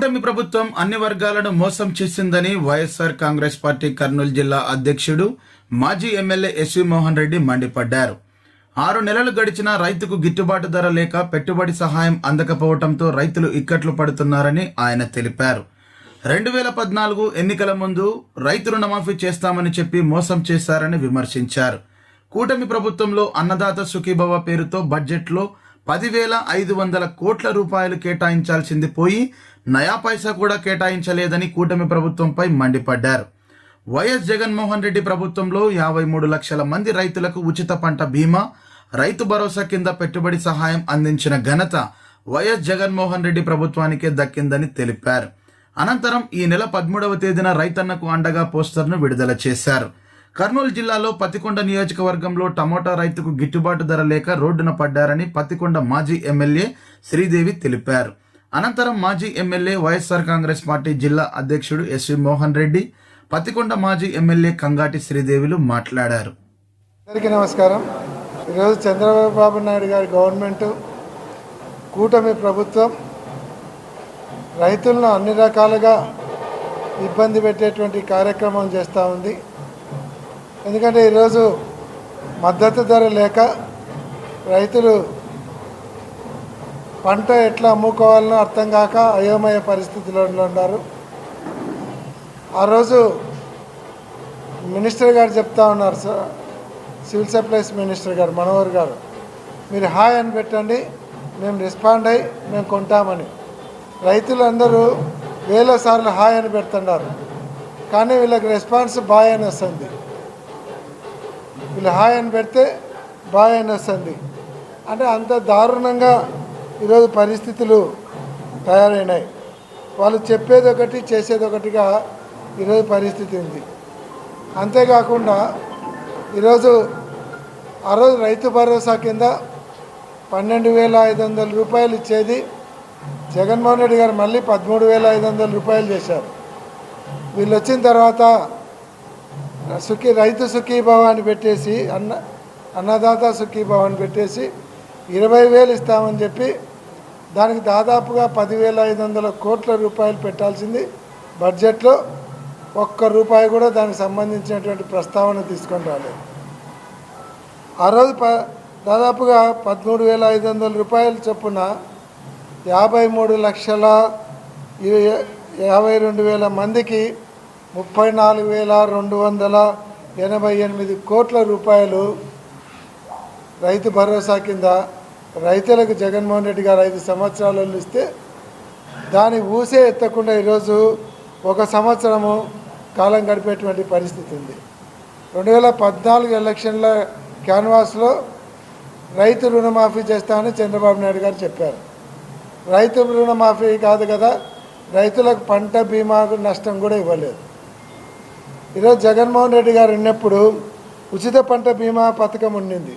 కూటమి ప్రభుత్వం అన్ని వర్గాలను మోసం చేసిందని వైఎస్ఆర్ కాంగ్రెస్ పార్టీ కర్నూలు జిల్లా అధ్యక్షుడు మాజీ ఎమ్మెల్యే ఎస్వి మోహన్ రెడ్డి మండిపడ్డారు. ఆరు నెలలు గడిచిన రైతుకు గిట్టుబాటు ధర లేక పెట్టుబడి సహాయం అందకపోవడంతో రైతులు ఇక్కట్లు పడుతున్నారని ఆయన తెలిపారు. రెండు వేల పద్నాలుగు ఎన్నికల ముందు రైతు రుణమాఫీ చేస్తామని చెప్పి మోసం చేశారని విమర్శించారు. కూటమి ప్రభుత్వంలో అన్నదాత సుఖీభవ పేరుతో బడ్జెట్లో పదివేల ఐదు వందల కోట్ల రూపాయలు కేటాయించాల్సింది పోయి నయా పైసా కూడా కేటాయించలేదని కూటమి ప్రభుత్వంపై మండిపడ్డారు. వైఎస్ జగన్మోహన్ రెడ్డి ప్రభుత్వంలో యాభై మూడు లక్షల మంది రైతులకు ఉచిత పంట బీమా రైతు భరోసా కింద పెట్టుబడి సహాయం అందించిన ఘనత వైఎస్ జగన్మోహన్ రెడ్డి ప్రభుత్వానికే దక్కిందని తెలిపారు. అనంతరం ఈ నెల పదమూడవ తేదీన రైతన్నకు అండగా పోస్టర్ను విడుదల చేశారు. కర్నూలు జిల్లాలో పతికొండ నియోజకవర్గంలో టమోటా రైతుకు గిట్టుబాటు ధర లేక రోడ్డున పడ్డారని పతికొండ మాజీ ఎమ్మెల్యే శ్రీదేవి తెలిపారు. అనంతరం మాజీ ఎమ్మెల్యే వైఎస్ఆర్ కాంగ్రెస్ పార్టీ జిల్లా అధ్యక్షుడు ఎస్వి మోహన్ రెడ్డి పతికొండ మాజీ ఎమ్మెల్యే కంగాటి శ్రీదేవిలు మాట్లాడారు. అందరికీ నమస్కారం. ఈరోజు చంద్రబాబు నాయుడు గారి గవర్నమెంట్ కూటమి ప్రభుత్వం రైతులను అన్ని రకాలుగా ఇబ్బంది పెట్టేటువంటి కార్యక్రమం చేస్తూ ఉంది. ఎందుకంటే ఈరోజు మద్దతు ధర లేక రైతులు పంట ఎట్లా అమ్ముకోవాలనో అర్థం కాక అయోమయ పరిస్థితిలో ఉన్నారు. ఆ రోజు మినిస్టర్ గారు చెప్తా ఉన్నారు సార్ సివిల్ సప్లైస్ మినిస్టర్ గారు మనోహర్ గారు. మీరు హాయ్ అని పెట్టండి మేము రెస్పాండ్ అయ్యి మేము కొంటామని. రైతులందరూ వేల సార్లు హాయ్ అని పెడుతున్నారు. కానీ వీళ్ళకి రెస్పాన్స్ బాయ్ అని వస్తుంది. వీళ్ళు హాయ్ అని పెడితే బాయ్ అని వస్తుంది అంటే అంత దారుణంగా ఈరోజు పరిస్థితులు తయారైనాయి. వాళ్ళు చెప్పేది ఒకటి చేసేది ఒకటిగా ఈరోజు పరిస్థితి ఉంది. అంతేకాకుండా ఈరోజు ఆ రోజు రైతు భరోసా కింద పన్నెండు వేల ఐదు వందల రూపాయలు ఇచ్చేది జగన్మోహన్ రెడ్డి గారు. మళ్ళీ పదమూడు వేల ఐదు వందల రూపాయలు చేశారు. వీళ్ళు వచ్చిన తర్వాత సుఖీ రైతు సుఖీభావ అని పెట్టేసి అన్న అన్నదాత సుఖీభావ అని పెట్టేసి ఇరవై వేలు ఇస్తామని చెప్పి దానికి దాదాపుగా పదివేల ఐదు వందల కోట్ల రూపాయలు పెట్టాల్సింది బడ్జెట్లో. ఒక్క రూపాయి కూడా దానికి సంబంధించినటువంటి ప్రస్తావన తీసుకొని రాలేదు. ఆ రోజు ప దాదాపుగా పదమూడు వేల ఐదు వందల రూపాయల చొప్పున యాభై మూడు లక్షల యాభై రెండు వేల మందికి ముప్పై నాలుగు వేల రెండు వందల ఎనభై ఎనిమిది కోట్ల రూపాయలు రైతు భరోసా కింద రైతులకు జగన్మోహన్ రెడ్డి గారు ఐదు సంవత్సరాలలో ఇస్తే దాని ఊసే ఎత్తకుండా ఈరోజు ఒక సంవత్సరము కాలం గడిపేటువంటి పరిస్థితి ఉంది. రెండు వేల పద్నాలుగు ఎలక్షన్ల క్యాన్వాస్లో రైతు రుణమాఫీ చేస్తామని చంద్రబాబు నాయుడు గారు చెప్పారు. రైతు రుణమాఫీ కాదు కదా రైతులకు పంట బీమా నష్టం కూడా ఇవ్వలేదు. ఈరోజు జగన్మోహన్ రెడ్డి గారు ఉన్నప్పుడు ఉచిత పంట బీమా పథకం ఉండింది.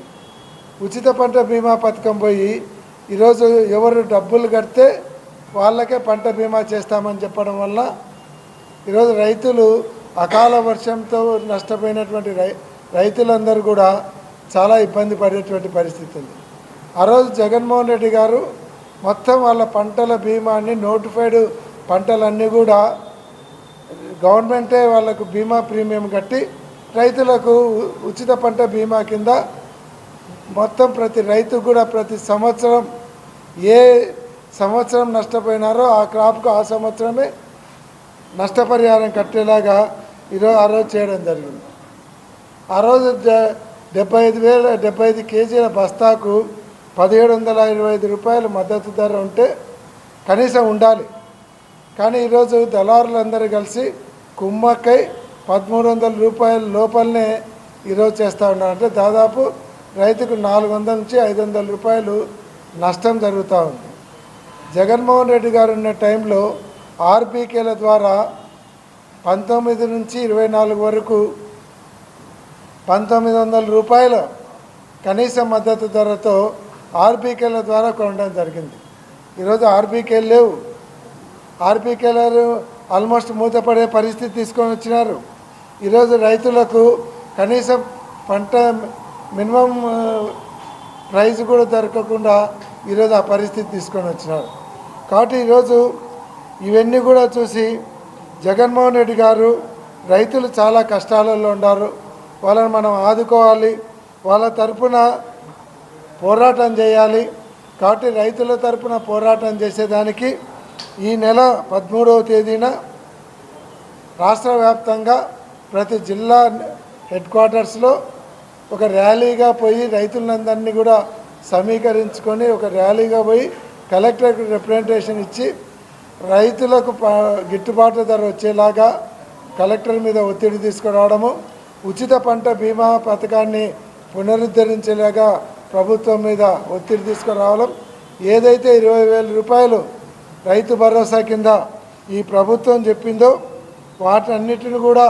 ఉచిత పంట బీమా పథకం పోయి ఈరోజు ఎవరు డబ్బులు కడితే వాళ్ళకే పంట బీమా చేస్తామని చెప్పడం వల్ల ఈరోజు రైతులు అకాల వర్షంతో నష్టపోయినటువంటి రై రైతులందరూ కూడా చాలా ఇబ్బంది పడేటువంటి పరిస్థితి ఉంది. ఆ రోజు జగన్మోహన్ రెడ్డి గారు మొత్తం వాళ్ళ పంటల బీమాని నోటిఫైడ్ పంటలన్నీ కూడా గవర్నమెంటే వాళ్ళకు బీమా ప్రీమియం కట్టి రైతులకు ఉచిత పంట బీమా కింద మొత్తం ప్రతి రైతు కూడా ప్రతి సంవత్సరం ఏ సంవత్సరం నష్టపోయినారో ఆ క్రాప్కు ఆ సంవత్సరమే నష్టపరిహారం కట్టేలాగా ఈరోజు ఆ రోజు చేయడం జరిగింది. ఆ రోజు డెబ్బై ఐదు వేల డెబ్బై ఐదు కేజీల బస్తాకు పదిహేడు వందల ఇరవై ఐదు రూపాయలు మద్దతు ధర ఉంటే కనీసం ఉండాలి. కానీ ఈరోజు దళారులందరూ కలిసి కుమ్మక్కై పదమూడు వందల రూపాయల లోపలనే ఈరోజు చేస్తూ ఉన్నారు అంటే దాదాపు రైతుకు నాలుగు వందల నుంచి ఐదు వందల రూపాయలు నష్టం జరుగుతూ ఉంది. జగన్మోహన్ రెడ్డి గారు ఉన్న టైంలో ఆర్బీకేల ద్వారా పంతొమ్మిది నుంచి ఇరవై నాలుగు వరకు పంతొమ్మిది వందల రూపాయల కనీస మద్దతు ధరతో ఆర్బీకేల ద్వారా కొనడం జరిగింది. ఈరోజు ఆర్బీకేలు లేవు. ఆర్బీకేలు ఆల్మోస్ట్ మూతపడే పరిస్థితి తీసుకొని వచ్చినారు. ఈరోజు రైతులకు కనీసం పంట మినిమం ప్రైజ్ ప్రైస్ కూడా దొరకకుండా ఈరోజు ఆ పరిస్థితి తీసుకొని వచ్చినారు. కాబట్టి ఈరోజు ఇవన్నీ కూడా చూసి జగన్మోహన్ రెడ్డి గారు రైతులు చాలా కష్టాలలో ఉన్నారు. వాళ్ళని మనం ఆదుకోవాలి. వాళ్ళ తరపున పోరాటం చేయాలి. కాబట్టి రైతుల తరపున పోరాటం చేసేదానికి ఈ నెల పదమూడవ తేదీన రాష్ట్ర వ్యాప్తంగా ప్రతి జిల్లా హెడ్ క్వార్టర్స్లో ఒక ర్యాలీగా పోయి రైతులందరినీ కూడా సమీకరించుకొని ఒక ర్యాలీగా పోయి కలెక్టర్కి రిప్రజెంటేషన్ ఇచ్చి రైతులకు ప- గిట్టుబాటు ధర వచ్చేలాగా కలెక్టర్ మీద ఒత్తిడి తీసుకురావడము ఉచిత పంట బీమా పథకాన్ని పునరుద్ధరించేలాగా ప్రభుత్వం మీద ఒత్తిడి తీసుకురావడం ఏదైతే ఇరవై వేల రూపాయలు రైతు భరోసా కింద ఈ ప్రభుత్వం చెప్పిందో వాటన్నిటిని కూడా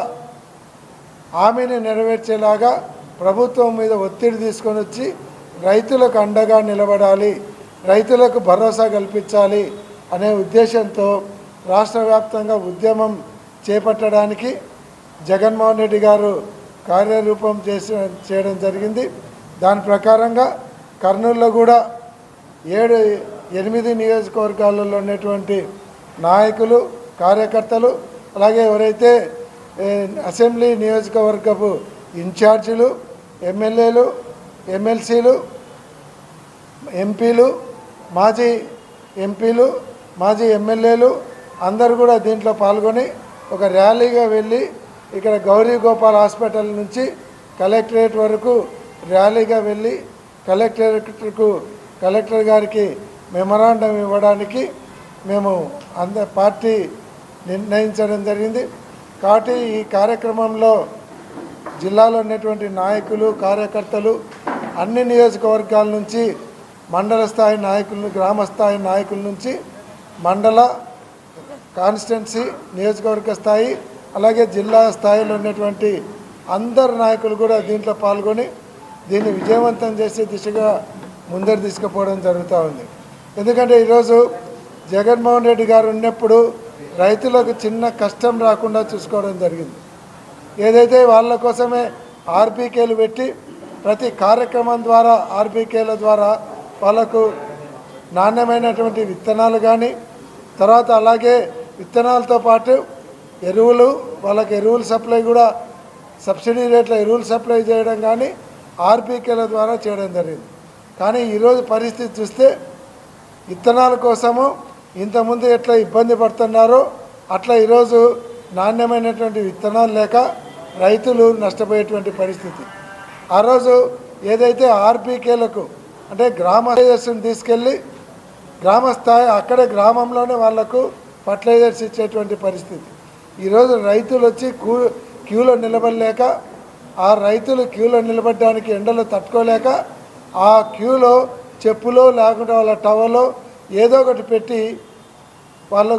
హామీని నెరవేర్చేలాగా ప్రభుత్వం మీద ఒత్తిడి తీసుకొని వచ్చి రైతులకు అండగా నిలబడాలి రైతులకు భరోసా కల్పించాలి అనే ఉద్దేశంతో రాష్ట్ర వ్యాప్తంగా ఉద్యమం చేపట్టడానికి జగన్మోహన్ రెడ్డి గారు కార్యరూపం చేసి చేయడం జరిగింది. దాని ప్రకారంగా కర్నూలులో కూడా ఏడు ఎనిమిది నియోజకవర్గాలలో ఉన్నటువంటి నాయకులు కార్యకర్తలు అలాగే ఎవరైతే అసెంబ్లీ నియోజకవర్గపు ఇన్ఛార్జీలు ఎమ్మెల్యేలు ఎమ్మెల్సీలు ఎంపీలు మాజీ ఎంపీలు మాజీ ఎమ్మెల్యేలు అందరూ కూడా దీంట్లో పాల్గొని ఒక ర్యాలీగా వెళ్ళి ఇక్కడ గౌరీ గోపాల్ హాస్పిటల్ నుంచి కలెక్టరేట్ వరకు ర్యాలీగా వెళ్ళి కలెక్టరేట్కు కలెక్టర్ గారికి మెమరాండం ఇవ్వడానికి మేము అంద పార్టీ నిర్ణయించడం జరిగింది. కాబట్టి ఈ కార్యక్రమంలో జిల్లాలో ఉన్నటువంటి నాయకులు కార్యకర్తలు అన్ని నియోజకవర్గాల నుంచి మండల స్థాయి నాయకుల గ్రామ స్థాయి నాయకుల నుంచి మండల కాన్స్టిట్యున్సీ నియోజకవర్గ స్థాయి అలాగే జిల్లా స్థాయిలో ఉన్నటువంటి అందరు నాయకులు కూడా దీంట్లో పాల్గొని దీన్ని విజయవంతం చేసే దిశగా ముందరు తీసుకుపోవడం జరుగుతూ ఉంది. ఎందుకంటే ఈరోజు జగన్మోహన్ రెడ్డి గారు ఉన్నప్పుడు రైతులకు చిన్న కష్టం రాకుండా చూసుకోవడం జరిగింది. ఏదైతే వాళ్ళ కోసమే ఆర్బీకేలు పెట్టి ప్రతి కార్యక్రమం ద్వారా ఆర్బీకేల ద్వారా వాళ్ళకు నాణ్యమైనటువంటి విత్తనాలు కానీ తర్వాత అలాగే విత్తనాలతో పాటు ఎరువులు వాళ్ళకి ఎరువులు సప్లై కూడా సబ్సిడీ రేట్ల ఎరువులు సప్లై చేయడం కానీ ఆర్బీకేల ద్వారా చేయడం జరిగింది. కానీ ఈరోజు పరిస్థితి చూస్తే విత్తనాల కోసము ఇంతకుముందు ఎట్లా ఇబ్బంది పడుతున్నారో అట్లా ఈరోజు నాణ్యమైనటువంటి విత్తనాలు లేక రైతులు నష్టపోయేటువంటి పరిస్థితి. ఆ రోజు ఏదైతే ఆర్బీకేలకు అంటే గ్రామ ఫర్టిలైజర్స్ని తీసుకెళ్ళి గ్రామ స్థాయి అక్కడే గ్రామంలోనే వాళ్ళకు ఫర్టిలైజర్స్ ఇచ్చేటువంటి పరిస్థితి. ఈరోజు రైతులు వచ్చి క్యూ క్యూలో నిలబడలేక ఆ రైతులు క్యూలో నిలబడడానికి ఎండలు తట్టుకోలేక ఆ క్యూలో చెప్పులో లేకుంటే వాళ్ళ టవలో ఏదో ఒకటి పెట్టి వాళ్ళు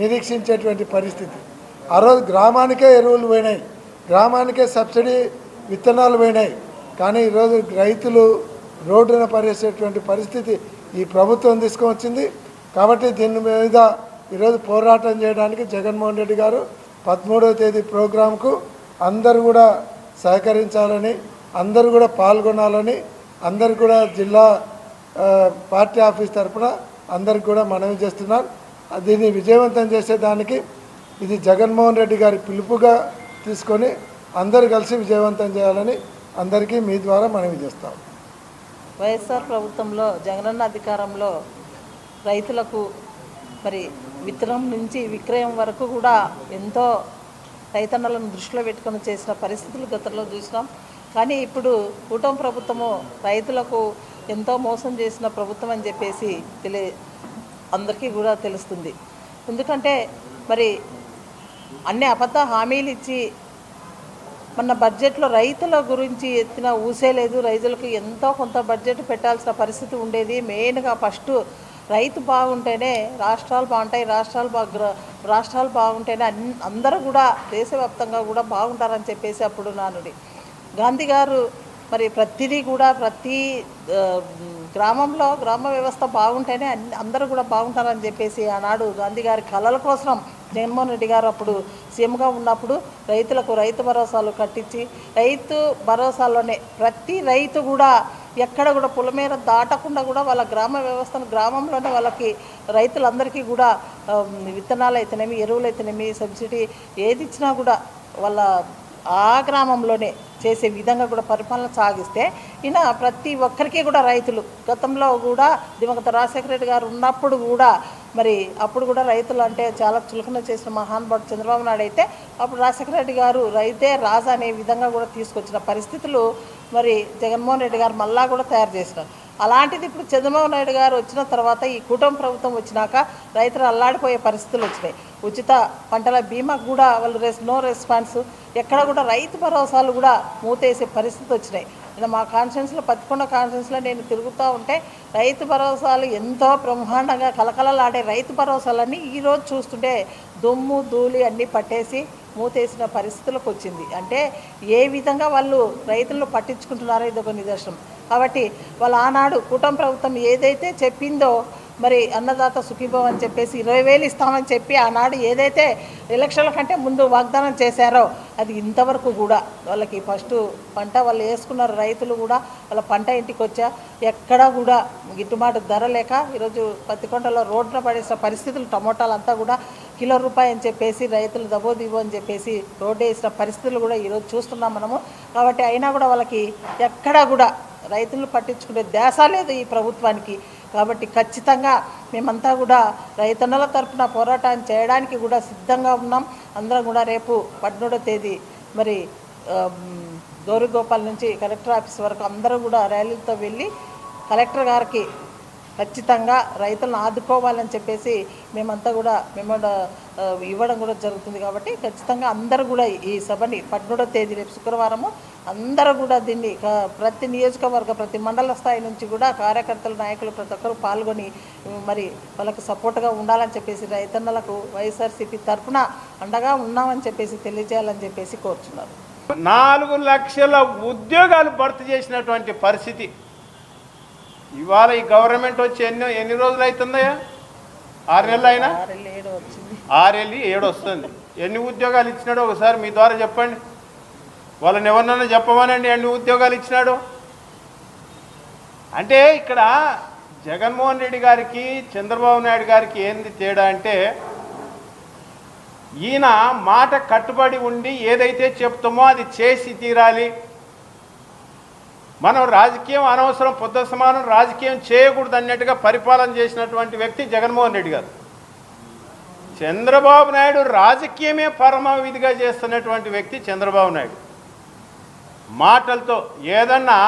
నిరీక్షించేటువంటి పరిస్థితి. ఆ రోజు గ్రామానికే ఎరువులు పోయినాయి. గ్రామానికే సబ్సిడీ విత్తనాలు పోయినాయి. కానీ ఈరోజు రైతులు రోడ్డున పడేసేటువంటి పరిస్థితి ఈ ప్రభుత్వం తీసుకొచ్చింది కాబట్టి దీని మీద ఈరోజు పోరాటం చేయడానికి జగన్మోహన్ రెడ్డి గారు పదమూడవ తేదీ ప్రోగ్రాంకు అందరూ కూడా సహకరించాలని అందరూ కూడా పాల్గొనాలని అందరు కూడా జిల్లా పార్టీ ఆఫీస్ తరఫున అందరికి కూడా మనవి చేస్తున్నారు దీన్ని విజయవంతం చేసేదానికి ఇది జగన్మోహన్ రెడ్డి గారి పిలుపుగా తీసుకొని అందరు కలిసి విజయవంతం చేయాలని అందరికీ మీ ద్వారా మనవి చేస్తాం. వైఎస్ఆర్ ప్రభుత్వంలో జగనన్న అధికారంలో రైతులకు మరి విత్తనం నుంచి విక్రయం వరకు కూడా ఎంతో రైతన్నలను దృష్టిలో పెట్టుకొని చేసిన పరిస్థితులు గతంలో చూసినాం. కానీ ఇప్పుడు కూటమి ప్రభుత్వము రైతులకు ఎంతో మోసం చేసిన ప్రభుత్వం అని చెప్పేసి తెలియ అందరికీ కూడా తెలుస్తుంది. ఎందుకంటే మరి అన్ని అబద్ధ హామీలు ఇచ్చి మన బడ్జెట్లో రైతుల గురించి ఎత్తిన ఊసే లేదు. రైతులకు ఎంతో కొంత బడ్జెట్ పెట్టాల్సిన పరిస్థితి ఉండేది. మెయిన్గా ఫస్ట్ రైతు బాగుంటేనే రాష్ట్రాలు బాగుంటాయి. రాష్ట్రాలు బాగా రాష్ట్రాలు బాగుంటేనే అన్ అందరూ కూడా దేశవ్యాప్తంగా కూడా బాగుంటారని చెప్పేసి అప్పుడు నానుడి. గాంధీ గారు మరి ప్రతిదీ కూడా ప్రతి గ్రామంలో గ్రామ వ్యవస్థ బాగుంటేనే అన్ని అందరూ కూడా బాగుంటారని చెప్పేసి ఆనాడు గాంధీ గారి కళల కోసం జగన్మోహన్ రెడ్డి గారు అప్పుడు సీఎంగా ఉన్నప్పుడు రైతులకు రైతు భరోసాలు కట్టించి రైతు భరోసాలోనే ప్రతి రైతు కూడా ఎక్కడ కూడా పులమేర దాటకుండా కూడా వాళ్ళ గ్రామ వ్యవస్థను గ్రామంలోనే వాళ్ళకి రైతులందరికీ కూడా విత్తనాలు అయితేనేమి ఎరువులు అయితేనేమి సబ్సిడీ ఏది ఇచ్చినా కూడా వాళ్ళ ఆ గ్రామంలోనే చేసే విధంగా కూడా పరిపాలన సాగిస్తే ఈయన ప్రతి ఒక్కరికి కూడా రైతులు గతంలో కూడా దివంగత రాజశేఖర రెడ్డి గారు ఉన్నప్పుడు కూడా మరి అప్పుడు కూడా రైతులు అంటే చాలా చులకన చేసిన మహానుభావుడు చంద్రబాబు నాయుడు అయితే అప్పుడు రాజశేఖర రెడ్డి గారు రైతే రాజా అనే విధంగా కూడా తీసుకొచ్చిన పరిస్థితులు మరి జగన్మోహన్ రెడ్డి గారు మళ్ళా కూడా తయారు చేసినారు. అలాంటిది ఇప్పుడు చంద్రబాబు నాయుడు గారు వచ్చిన తర్వాత ఈ కుటుంబ ప్రభుత్వం వచ్చినాక రైతులు అల్లాడిపోయే పరిస్థితులు వచ్చినాయి. ఉచిత పంటల బీమా కూడా వాళ్ళు రెస్ నో రెస్పాన్స్ ఎక్కడ కూడా రైతు భరోసాలు కూడా మూతేసే పరిస్థితి వచ్చినాయి. ఇలా మా కాన్ఫరెన్స్లో పత్తికొండ కాన్ఫరెన్స్లో నేను తిరుగుతూ ఉంటే రైతు భరోసాలు ఎంతో బ్రహ్మాండంగా కలకలలాడే రైతు భరోసాలన్నీ ఈరోజు చూస్తుంటే దుమ్ము ధూళి అన్నీ పట్టేసి మూతేసిన పరిస్థితులకు వచ్చింది. అంటే ఏ విధంగా వాళ్ళు రైతులను పట్టించుకుంటున్నారో ఇది ఒక నిదర్శనం. కాబట్టి వాళ్ళ ఆనాడు కూటమి ప్రభుత్వం ఏదైతే చెప్పిందో మరి అన్నదాత సుఖీభవం అని చెప్పేసి ఇరవై వేలు ఇస్తామని చెప్పి ఆనాడు ఏదైతే ఎలక్షన్ల కంటే ముందు వాగ్దానం చేశారో అది ఇంతవరకు కూడా వాళ్ళకి ఫస్ట్ పంట వాళ్ళు వేసుకున్నారు రైతులు కూడా వాళ్ళ పంట ఇంటికి వచ్చా ఎక్కడా కూడా గిట్టుబాటు ధర లేక ఈరోజు పత్తికొండలో రోడ్డున పడేసిన పరిస్థితులు టమోటాలు అంతా కూడా కిలో రూపాయి అని చెప్పేసి రైతులు దబో దిగో అని చెప్పేసి రోడ్డు వేసిన పరిస్థితులు కూడా ఈరోజు చూస్తున్నాం మనము. కాబట్టి అయినా కూడా వాళ్ళకి ఎక్కడా కూడా రైతులను పట్టించుకునే ధ్యాస లేదు ఈ ప్రభుత్వానికి. కాబట్టి ఖచ్చితంగా మేమంతా కూడా రైతన్నల తరఫున పోరాటం చేయడానికి కూడా సిద్ధంగా ఉన్నాం. అందరం కూడా రేపు పద్మూడో తేదీ మరి గౌరీగోపాల్ నుంచి కలెక్టర్ ఆఫీస్ వరకు అందరూ కూడా ర్యాలీలతో వెళ్ళి కలెక్టర్ గారికి ఖచ్చితంగా రైతులను ఆదుకోవాలని చెప్పేసి మేమంతా కూడా మేము ఇవ్వడం కూడా జరుగుతుంది కాబట్టి ఖచ్చితంగా అందరూ కూడా ఈ సభని పద్మూడో తేదీ రేపు శుక్రవారము అందరూ కూడా దీన్ని ప్రతి నియోజకవర్గ ప్రతి మండల స్థాయి నుంచి కూడా కార్యకర్తలు నాయకులు ప్రతి ఒక్కరు పాల్గొని మరి వాళ్ళకి సపోర్ట్గా ఉండాలని చెప్పేసి రైతన్నలకు వైఎస్ఆర్సీపీ తరఫున అండగా ఉన్నామని చెప్పేసి తెలియజేయాలని చెప్పేసి కోరుచున్నారు నాలుగు లక్షల ఉద్యోగాలు భర్తీ చేసినటువంటి పరిస్థితి ఇవాళ ఈ గవర్నమెంట్ వచ్చి ఎన్ని ఎన్ని రోజులు అవుతుందయ్యా? ఆరు నెలలు అయినా? ఆరేళ్ళు ఏడు వస్తుంది. ఎన్ని ఉద్యోగాలు ఇచ్చినాడో ఒకసారి మీ ద్వారా చెప్పండి. వాళ్ళని ఎవరినైనా చెప్పమనండి ఎన్ని ఉద్యోగాలు ఇచ్చినాడు. అంటే ఇక్కడ జగన్మోహన్ రెడ్డి గారికి చంద్రబాబు నాయుడు గారికి ఏంది తేడా అంటే ఈయన మాట కట్టుబడి ఉండి ఏదైతే చెప్తామో అది చేసి తీరాలి. మనం రాజకీయం అనవసరం పొద్దు సమానం రాజకీయం చేయకూడదు అన్నట్టుగా పరిపాలన చేసినటువంటి వ్యక్తి జగన్మోహన్ రెడ్డి గారు. చంద్రబాబు నాయుడు రాజకీయమే పరమవిధిగా చేస్తున్నటువంటి వ్యక్తి చంద్రబాబు నాయుడు. మాటలతో ఏదన్నా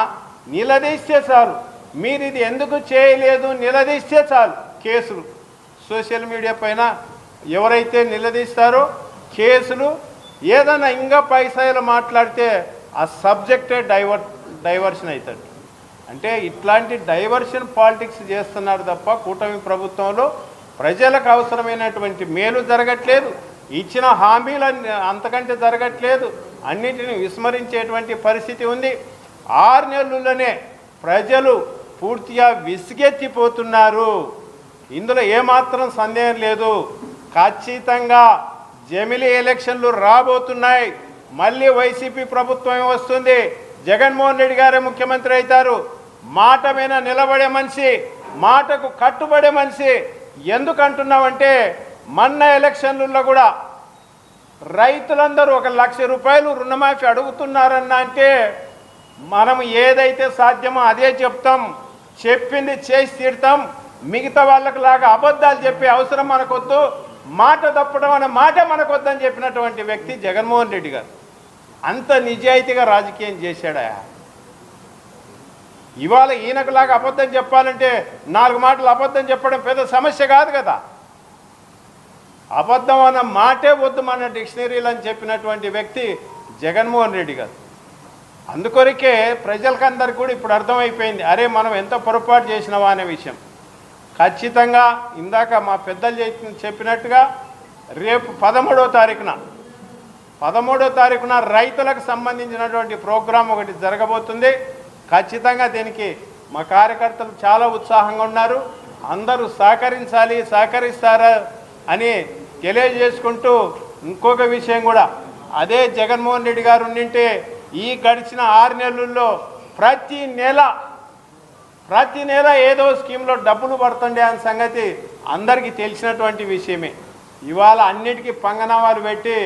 నిలదీస్తే చాలు. మీరు ఇది ఎందుకు చేయలేదు? నిలదీస్తే చాలు. కేసులు. సోషల్ మీడియా పైన ఎవరైతే నిలదీస్తారో కేసులు ఏదన్నా ఇంకా పైసాయిలు మాట్లాడితే ఆ సబ్జెక్టే డైవర్ డైవర్షన్ అవుతాడు. అంటే ఇట్లాంటి డైవర్షన్ పాలిటిక్స్ చేస్తున్నారు తప్ప కూటమి ప్రభుత్వంలో ప్రజలకు అవసరమైనటువంటి మేలు జరగట్లేదు. ఇచ్చిన హామీలు అంతకంటే జరగట్లేదు. అన్నిటిని విస్మరించేటువంటి పరిస్థితి ఉంది. ఆరు నెలల్లోనే ప్రజలు పూర్తిగా విసిగెత్తిపోతున్నారు. ఇందులో ఏమాత్రం సందేహం లేదు. ఖచ్చితంగా జమిలీ ఎలక్షన్లు రాబోతున్నాయి. మళ్ళీ వైసీపీ ప్రభుత్వమే వస్తుంది. జగన్మోహన్ రెడ్డి గారే ముఖ్యమంత్రి అవుతారు. మాట మీద నిలబడే మనిషి మాటకు కట్టుబడే మనిషి ఎందుకు అంటున్నామంటే మొన్న ఎలక్షన్లలో కూడా రైతులందరూ ఒక లక్ష రూపాయలు రుణమాఫీ అడుగుతున్నారన్న అంటే మనం ఏదైతే సాధ్యమో అదే చెప్తాం. చెప్పింది చేసి తీరుతాం. మిగతా వాళ్ళకు లాగా అబద్ధాలు చెప్పే అవసరం మనకొద్దు. మాట తప్పడం అనే మాట మనకొద్దని చెప్పినటువంటి వ్యక్తి జగన్మోహన్ రెడ్డి గారు. అంత నిజాయితీగా రాజకీయం చేశాడా? ఇవాళ ఈయనకులాగా అబద్ధం చెప్పాలంటే నాలుగు మాటలు అబద్ధం చెప్పడం పెద్ద సమస్య కాదు కదా. అబద్ధం అన్న మాటే వద్దు మన డిక్షనరీలు అని చెప్పినటువంటి వ్యక్తి జగన్మోహన్ రెడ్డి గారు. అందుకొరకే ప్రజలకందరికీ కూడా ఇప్పుడు అర్థమైపోయింది అరే మనం ఎంత పొరపాటు చేసినావా అనే విషయం. ఖచ్చితంగా ఇందాక మా పెద్దలు చెప్పినట్టుగా రేపు పదమూడో తారీఖున పదమూడో తారీఖున రైతులకు సంబంధించినటువంటి ప్రోగ్రాం ఒకటి జరగబోతుంది. ఖచ్చితంగా దీనికి మా కార్యకర్తలు చాలా ఉత్సాహంగా ఉన్నారు. అందరూ సహకరించాలి సహకరిస్తారా అని తెలియజేసుకుంటూ ఇంకొక విషయం కూడా. అదే జగన్మోహన్ రెడ్డి గారు ఉండింటే ఈ గడిచిన ఆరు నెలల్లో ప్రతి నెల ప్రతి నెల ఏదో స్కీమ్లో డబ్బులు పడుతుండే అనే సంగతి అందరికీ తెలిసినటువంటి విషయమే. ఇవాళ అన్నిటికీ పంగనామాలు పెట్టి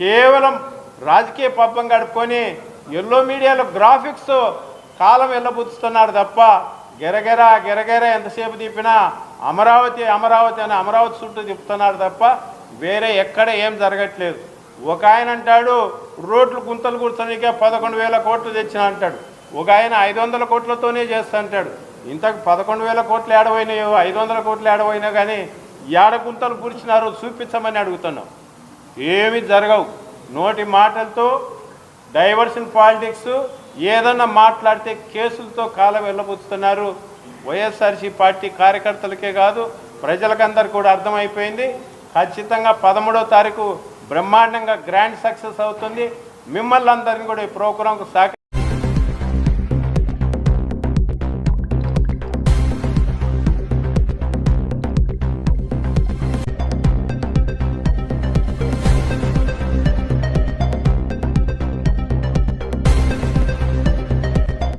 కేవలం రాజకీయ పబ్బం గడుపుకొని ఎల్లో మీడియాలో గ్రాఫిక్స్ కాలం వెళ్ళబుచ్చుతున్నారు తప్ప గెరగెర గెరగెర ఎంతసేపు తిప్పినా అమరావతి అమరావతి అని అమరావతి చుట్టూ తిప్పుతున్నాడు తప్ప వేరే ఎక్కడ ఏం జరగట్లేదు. ఒక ఆయన అంటాడు రోడ్లు గుంతలు కూర్చొనికే పదకొండు వేల కోట్లు తెచ్చిన అంటాడు. ఒక ఆయన ఐదు వందల కోట్లతోనే చేస్తా అంటాడు. ఇంతకు పదకొండు వేల కోట్లు ఏడవైనాయో ఐదు వందల కోట్లు ఏడవైనా కానీ ఏడ గుంతలు కూర్చున్నారో చూపించమని అడుగుతున్నాం. ఏమి జరగవు. నోటి మాటలతో డైవర్షన్ పాలిటిక్స్ ఏదన్నా మాట్లాడితే కేసులతో కాలం వెళ్ళబుచ్చుతున్నారు వైఎస్ఆర్సీ పార్టీ కార్యకర్తలకే కాదు ప్రజలకందరు కూడా అర్థమైపోయింది. ఖచ్చితంగా పదమూడో తారీఖు బ్రహ్మాండంగా గ్రాండ్ సక్సెస్ అవుతుంది. మిమ్మల్ని అందరినీ కూడా ఈ ప్రోగ్రాంకు సహకరి